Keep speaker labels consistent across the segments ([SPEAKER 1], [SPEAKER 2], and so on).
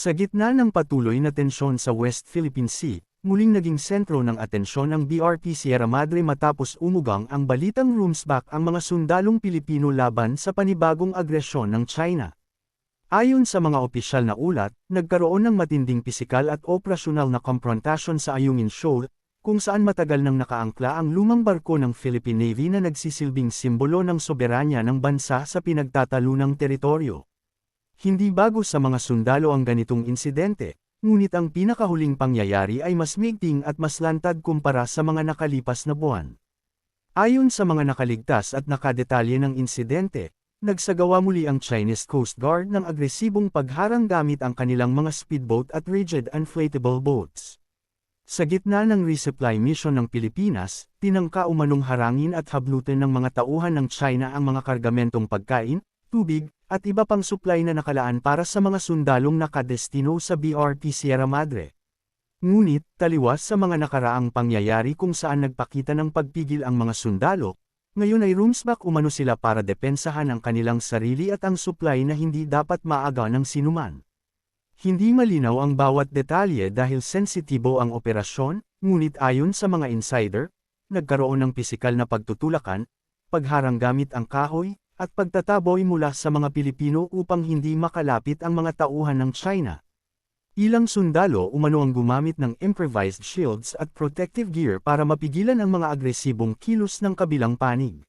[SPEAKER 1] Sa gitna ng patuloy na tensyon sa West Philippine Sea, muling naging sentro ng atensyon ang BRP Sierra Madre matapos umugang ang balitang roomsback ang mga sundalong Pilipino laban sa panibagong agresyon ng China. Ayon sa mga opisyal na ulat, nagkaroon ng matinding pisikal at operasyonal na komprontasyon sa Ayungin Shoal, kung saan matagal nang nakaangkla ang lumang barko ng Philippine Navy na nagsisilbing simbolo ng soberanya ng bansa sa pinagtatalunang teritoryo. Hindi bago sa mga sundalo ang ganitong insidente, ngunit ang pinakahuling pangyayari ay mas migting at mas lantad kumpara sa mga nakalipas na buwan. Ayon sa mga nakaligtas at nakadetalye ng insidente, nagsagawa muli ang Chinese Coast Guard ng agresibong pagharang gamit ang kanilang mga speedboat at rigid inflatable boats. Sa gitna ng resupply mission ng Pilipinas, tinangka umanong harangin at hablutin ng mga tauhan ng China ang mga kargamentong pagkain, tubig, at iba pang supply na nakalaan para sa mga sundalong nakadestino sa BRP Sierra Madre. Ngunit, taliwas sa mga nakaraang pangyayari kung saan nagpakita ng pagpigil ang mga sundalo, ngayon ay roomsback umano sila para depensahan ang kanilang sarili at ang supply na hindi dapat maaga ng sinuman. Hindi malinaw ang bawat detalye dahil sensitibo ang operasyon, ngunit ayon sa mga insider, nagkaroon ng pisikal na pagtutulakan, pagharang gamit ang kahoy, at pagtataboy mula sa mga Pilipino upang hindi makalapit ang mga tauhan ng China. Ilang sundalo umano ang gumamit ng improvised shields at protective gear para mapigilan ang mga agresibong kilos ng kabilang panig.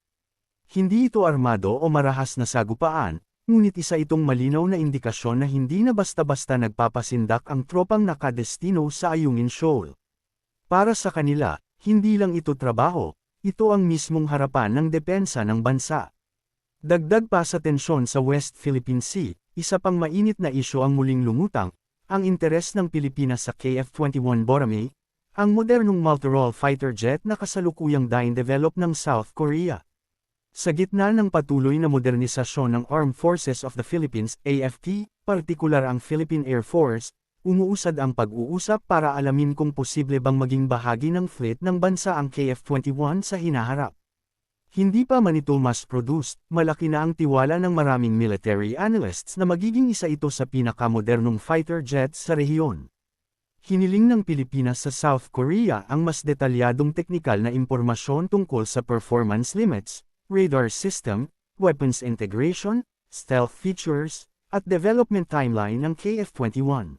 [SPEAKER 1] Hindi ito armado o marahas na sagupaan, ngunit isa itong malinaw na indikasyon na hindi na basta-basta nagpapasindak ang tropang nakadestino sa Ayungin Shoal. Para sa kanila, hindi lang ito trabaho, ito ang mismong harapan ng depensa ng bansa. Dagdag pa sa tensyon sa West Philippine Sea, isa pang mainit na isyo ang muling lumutang, ang interes ng Pilipinas sa KF-21 Borame, ang modernong multirole fighter jet na kasalukuyang dyne-develop ng South Korea. Sa gitna ng patuloy na modernisasyon ng Armed Forces of the Philippines, AFP, partikular ang Philippine Air Force, umuusad ang pag-uusap para alamin kung posible bang maging bahagi ng fleet ng bansa ang KF-21 sa hinaharap. Hindi pa man ito mass-produced, malaki na ang tiwala ng maraming military analysts na magiging isa ito sa pinakamodernong fighter jets sa rehiyon. Hiniling ng Pilipinas sa South Korea ang mas detalyadong teknikal na impormasyon tungkol sa performance limits, radar system, weapons integration, stealth features, at development timeline ng KF-21.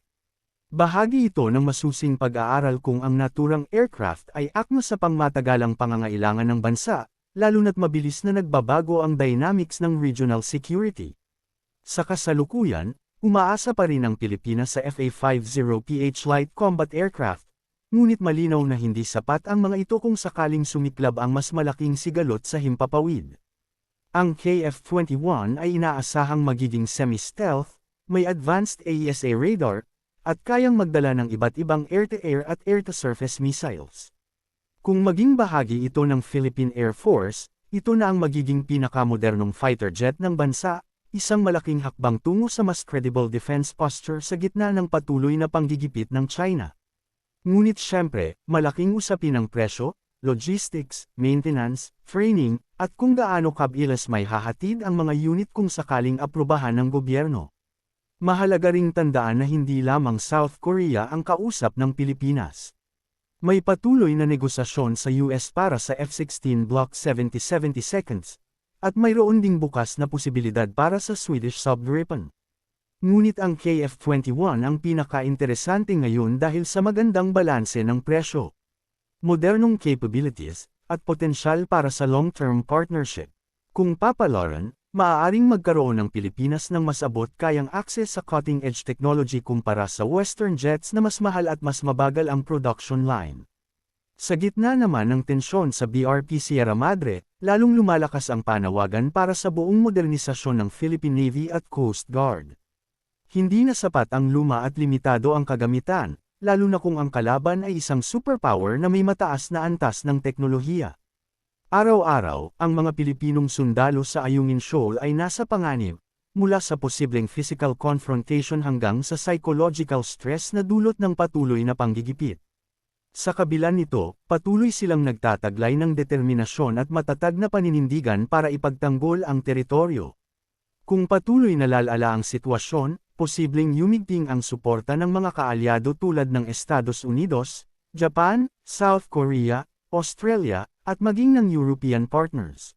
[SPEAKER 1] Bahagi ito ng masusing pag-aaral kung ang naturang aircraft ay akma sa pangmatagalang pangangailangan ng bansa, lalo na't mabilis na nagbabago ang dynamics ng regional security. Sa kasalukuyan, umaasa pa rin ang Pilipinas sa FA-50PH Light Combat Aircraft, ngunit malinaw na hindi sapat ang mga ito kung sakaling sumiklab ang mas malaking sigalot sa himpapawid. Ang KF-21 ay inaasahang magiging semi-stealth, may advanced AESA radar, at kayang magdala ng iba't ibang air-to-air -air at air-to-surface missiles. Kung maging bahagi ito ng Philippine Air Force, ito na ang magiging pinakamodernong fighter jet ng bansa, isang malaking hakbang tungo sa mas credible defense posture sa gitna ng patuloy na panggigipit ng China. Ngunit syempre, malaking usapin ang presyo, logistics, maintenance, training, at kung gaano kabilis may hahatid ang mga unit kung sakaling aprubahan ng gobyerno. Mahalaga ring tandaan na hindi lamang South Korea ang kausap ng Pilipinas. May patuloy na negosasyon sa US para sa F-16 Block 70-70 seconds, at mayroon ding bukas na posibilidad para sa Swedish Subgripen. Ngunit ang KF-21 ang pinaka-interesante ngayon dahil sa magandang balanse ng presyo, modernong capabilities, at potensyal para sa long-term partnership. Kung papalaran, maaaring magkaroon ng Pilipinas ng mas abot kayang access sa cutting-edge technology kumpara sa Western jets na mas mahal at mas mabagal ang production line. Sa gitna naman ng tensyon sa BRP Sierra Madre, lalong lumalakas ang panawagan para sa buong modernisasyon ng Philippine Navy at Coast Guard. Hindi na sapat ang luma at limitado ang kagamitan, lalo na kung ang kalaban ay isang superpower na may mataas na antas ng teknolohiya. Araw-araw, ang mga Pilipinong sundalo sa Ayungin Shoal ay nasa panganib, mula sa posibleng physical confrontation hanggang sa psychological stress na dulot ng patuloy na panggigipit. Sa kabila nito, patuloy silang nagtataglay ng determinasyon at matatag na paninindigan para ipagtanggol ang teritoryo. Kung patuloy na lalala ang sitwasyon, posibleng yumigting ang suporta ng mga kaalyado tulad ng Estados Unidos, Japan, South Korea, Australia, at maging ng European partners.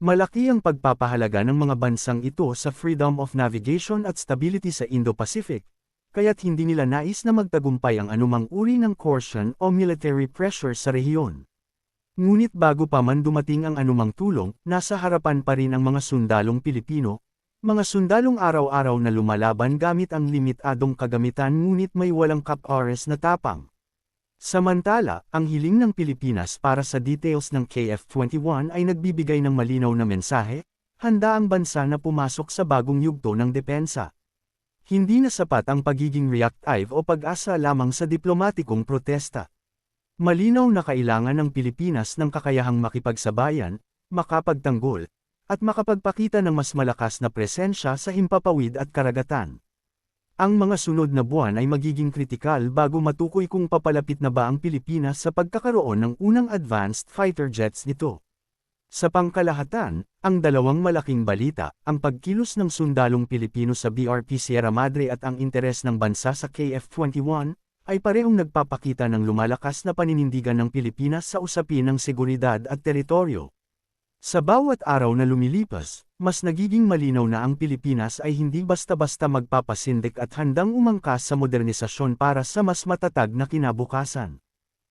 [SPEAKER 1] Malaki ang pagpapahalaga ng mga bansang ito sa freedom of navigation at stability sa Indo-Pacific, kaya't hindi nila nais na magtagumpay ang anumang uri ng coercion o military pressure sa rehiyon. Ngunit bago pa man dumating ang anumang tulong, nasa harapan pa rin ang mga sundalong Pilipino, mga sundalong araw-araw na lumalaban gamit ang limitadong kagamitan ngunit may walang kapores na tapang. Samantala, ang hiling ng Pilipinas para sa details ng KF-21 ay nagbibigay ng malinaw na mensahe, handa ang bansa na pumasok sa bagong yugto ng depensa. Hindi na sapat ang pagiging reactive o pag-asa lamang sa diplomatikong protesta. Malinaw na kailangan ng Pilipinas ng kakayahang makipagsabayan, makapagtanggol, at makapagpakita ng mas malakas na presensya sa himpapawid at karagatan. Ang mga sunod na buwan ay magiging kritikal bago matukoy kung papalapit na ba ang Pilipinas sa pagkakaroon ng unang advanced fighter jets nito. Sa pangkalahatan, ang dalawang malaking balita, ang pagkilos ng sundalong Pilipino sa BRP Sierra Madre at ang interes ng bansa sa KF-21, ay parehong nagpapakita ng lumalakas na paninindigan ng Pilipinas sa usapin ng seguridad at teritoryo. Sa bawat araw na lumilipas, mas nagiging malinaw na ang Pilipinas ay hindi basta-basta magpapasindik at handang umangkas sa modernisasyon para sa mas matatag na kinabukasan.